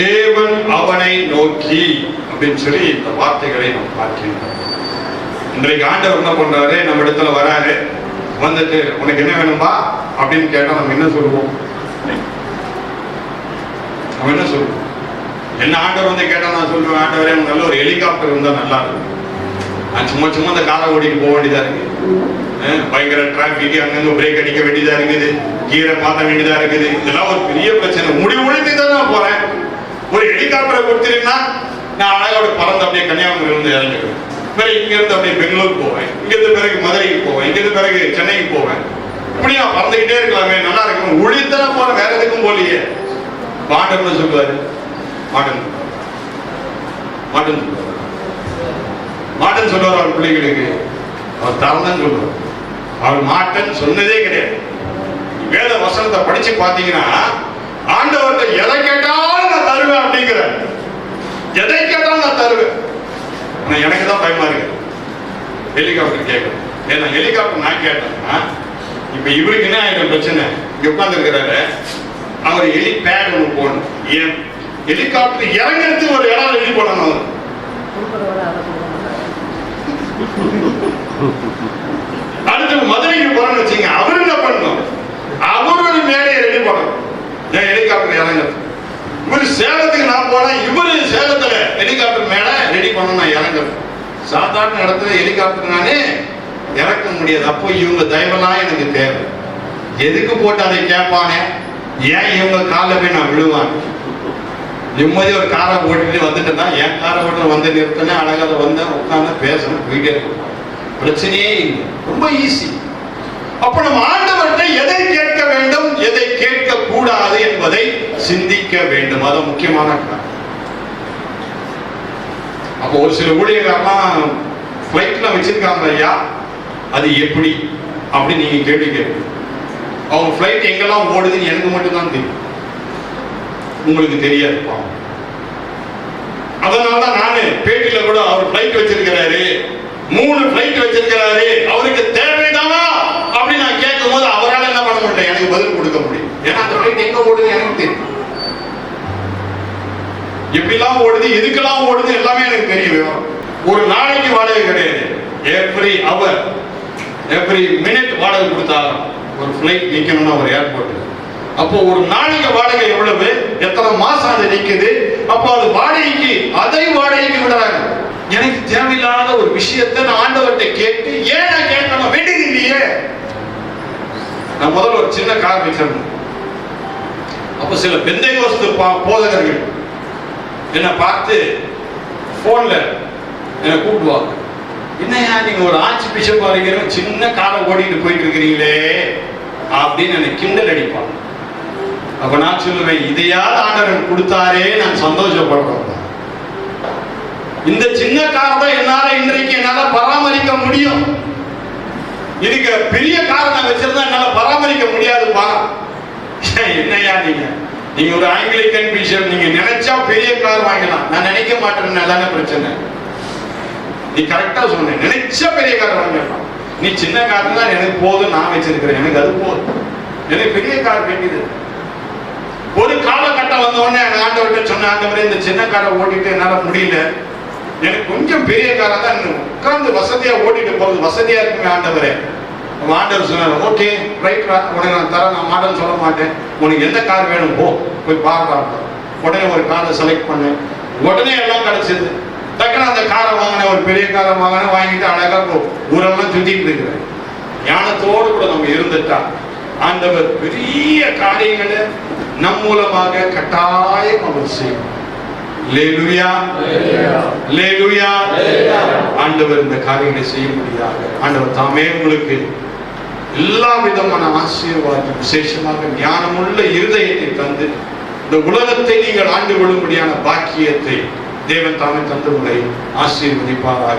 தேவன் அவனை நோக்கி அப்படின்னு சொல்லி இந்த வார்த்தைகளை நாம் பார்க்கின்றோம். இன்றைக்கு ஆண்டவர் என்ன பண்றாரு? நம்ம இடத்துல வராரு. வந்துட்டு உனக்கு என்ன வேணும்பா? அப்படின்னு கேட்டா நம்ம என்ன சொல்லுவோம்? நம்ம என்ன சொல்லுவோம்? என்ன ஆண்டவர் வந்து கேட்டா நான் சொல்லுவேன் ஆண்டவரே நல்ல ஒரு ஹெலிகாப்டர் இருந்தா நல்லா இருக்கும். நான் சும்மா சும்மா அந்த காரை ஓடிட்டு போக வேண்டியதா இருக்கு. பயங்கர டிராபிக் அங்கங்க பிரேக் அடிக்க வேண்டியதா இருக்குது. கீரை மாத்த வேண்டியதா இருக்குது. இதெல்லாம் ஒரு பெரிய பிரச்சனை. முடிவு முடிஞ்சு தான் நான் போறேன் ஹெலிகாப்டரை கொடுத்தீங்கன்னா நான் அழகோட பறந்து அப்படியே கன்னியாகுமரி இருந்து இறங்கிடுவேன். பிறகு இங்க இருந்து அப்படியே பெங்களூர் போவேன். இங்க இருந்து பிறகு மதுரைக்கு போவேன். இங்க இருந்து பிறகு சென்னைக்கு போவேன். இப்படி நான் பறந்துகிட்டே இருக்கலாமே. நல்லா இருக்கும். ஒளித்தான போற வேற எதுக்கும் போலியே மாட்டன் சொல்லுவாரு. மாட்டன். மாட்டன் மாட்டன் சொல்லுவார் அவர் பிள்ளைகளுக்கு. அவர் தரம்தான் சொல்லுவார். அவர் மாட்டன் சொன்னதே கிடையாது. வேத வசனத்தை படிச்சு பாத்தீங்கன்னா ஆண்டவர்கிட்ட எதை கேட்டாலும் தருவேன் அப்படிங்கிற எதை கேட்டாலும் நான் தருவேன். ஆனா எனக்கு தான் பயமா இருக்கு. ஹெலிகாப்டர் கேட்கணும். ஏன்னா ஹெலிகாப்டர் நான் கேட்டேன்னா இப்ப இவருக்கு என்ன ஆயிடும் பிரச்சனை? இங்க உட்கார்ந்து இருக்கிறாரு அவர் ஹெலி பேட் ஒன்று போடணும். ஏன்? ஹெலிகாப்டர் இறங்கிறது ஒரு இடம் ரெடி போடணும் அவர். அடுத்து மதுரைக்கு போறோம்னு வச்சுங்க அவர் என்ன பண்ணணும்? அவர் ஒரு மேடையை ரெடி பண்ணணும் ஏன் ஹெலிகாப்டர் இறங்கிறது? இவர் சேலத்துக்கு நான் போனேன் இவரு சேலத்துல ஹெலிகாப்டர் மேல ரெடி பண்ணணும் நான் இறங்குறது சாதாரண இடத்துல ஹெலிகாப்டர் நானே இறக்க முடியாது. அப்போ இவங்க தயவெல்லாம் எனக்கு தேவை. எதுக்கு போட்டு அதை கேட்பானே? ஏன் இவங்க காலில் போய் நான் விழுவான் நிம்மதி ஒரு காரை ஓட்டிட்டு தான் என் காரை ஓட்டு வந்து நிறுத்தினே அழகாக வந்தேன் உட்காந்து பேசணும் வீடியோ பிரச்சனையே இல்லை. ரொம்ப ஈஸி அப்ப நம்ம ஆண்டவர்கிட்ட எதை கேட்க வேண்டும் எதை கேட்க கூடாது என்பதை சிந்திக்க வேண்டும். அது முக்கியமான காரணம். அப்போ ஒரு சில ஊழியர்கள்லாம் ஃப்ளைட்ல வச்சிருக்காங்க ஐயா அது எப்படி? அப்படின்னு நீங்க கேள்வி கேட்பீங்க அவங்க ஃப்ளைட் எங்கெல்லாம் ஓடுதுன்னு எனக்கு மட்டும்தான் தெரியும். உங்களுக்கு தெரியாது பாவம். அதனால தான் நானு பேட்டியில கூட அவர் ஃப்ளைட் வச்சிருக்கிறாரு. மூணு ஃப்ளைட் வச்சிருக்கிறாரு. அவருக்கு தேவைதானா? அப்படின்னு நான் கேட்கும் போது அவரால் என்ன பண்ண மாட்டேன் எனக்கு பதில் கொடுக்க முடியும் ஏன்னா அந்த ஃப்ளைட் எங்க ஓடுது எனக்கு தெரியும். எப்படிலாம் ஓடுது எதுக்கெல்லாம் ஓடுது எல்லாமே எனக்கு தெரியும் ஒரு நாளைக்கு வாடகை கிடையாது. எவ்ரி அவர் எவ்ரி மினிட் வாடகை கொடுத்தாலும் ஒரு ஃப்ளைட் நிற்கணும்னா ஒரு ஏர்போர்ட் அப்போ ஒரு நாளைக்கு வாடகை எவ்வளவு? எத்தனை மாசம் அது நிற்குது அப்போ அது வாடகைக்கு அதை வாடகைக்கு விடுறாங்க. எனக்கு தேவையில்லாத ஒரு விஷயத்தை நான் ஆண்டவர்கிட்ட கேட்டு ஏன் நான் கேட்கணும்? வேண்டியது இல்லையே. நான் முதல்ல ஒரு சின்ன கார் வச்சிருந்தேன் அப்போ சில பெந்தைகோஸ்து பா- போதகர்கள் என்னை பார்த்து ஃபோனில் என்னை கூப்பிடுவாங்க. என்னையா நீங்கள் ஒரு ஆட்சி பிஷப் வரீங்க சின்ன காலை ஓடிட்டு போயிட்டு இருக்கிறீங்களே? அப்படின்னு என்னை கிண்டல் அடிப்பாங்க. அப்ப நான் சொல்லுவேன் இதையாவது ஆண்டவர் கொடுத்தாரே? நான் சந்தோஷப்படுறேன் இந்த சின்ன கார் தான் என்னால இன்றைக்கு என்னால பராமரிக்க முடியும். இதுக்கு பெரிய காரை நான் வச்சிருந்தா என்னால பராமரிக்க முடியாதுப்பா. என்னையா நீங்க? நீங்க ஒரு ஆங்கிலிக்கன் பிஷப் நீங்க நினைச்சா நான் மாட்டேன்னு பிரச்சனை நீ கரெக்டா சொன்ன நினைச்சா பெரிய கார் வாங்கிடலாம் நீ சின்ன கார் தான் எனக்கு போதும் நான் வச்சிருக்கிறேன். எனக்கு அது போதும். எனக்கு பெரிய கார் வேண்டியது. ஒரு காலகட்டம் வந்த உடனே எனக்கு ஆண்டவர்கிட்ட சொன்ன ஆண்டவரே இந்த சின்ன காரை ஓட்டிட்டு என்னால முடியல. எனக்கு கொஞ்சம் பெரிய காரா தான் உட்கார்ந்து வசதியா ஓட்டிட்டு போறது வசதியா இருக்குமே ஆண்டவரே. அப்ப ஆண்டவர் சொன்னார் ஓகே ரைட் உனக்கு நான் தரேன். நான் மாடல் சொல்ல மாட்டேன். உனக்கு எந்த கார் வேணும்? போ போய் பாருடா உடனே ஒரு காரை செலக்ட் பண்ணேன். உடனே எல்லாம் கிடைச்சது. டக்குனு அந்த காரை வாங்கினேன் ஒரு பெரிய காரை வாங்கினேன் வாங்கிட்டு அழகா போ ஊரெல்லாம் சுத்திட்டு இருக்கிறேன். ஞானத்தோடு கூட நம்ம இருந்துட்டா ஆண்டவர் பெரிய காரியங்களை நம் மூலமாக கட்டாயம் அவர் செய்யும். ஆண்டவர் இந்த காரியங்களை செய்ய முடியாது ஆண்டவர் தாமே உங்களுக்கு எல்லா விதமான ஆசீர்வாதம் விசேஷமாக ஞானமுள்ள இருதயத்தை தந்து இந்த உலகத்தை நீங்கள் ஆண்டு கொள்ளும்படியான பாக்கியத்தை தேவன் தாமே தந்து உங்களை ஆசீர்வதிப்பாராக.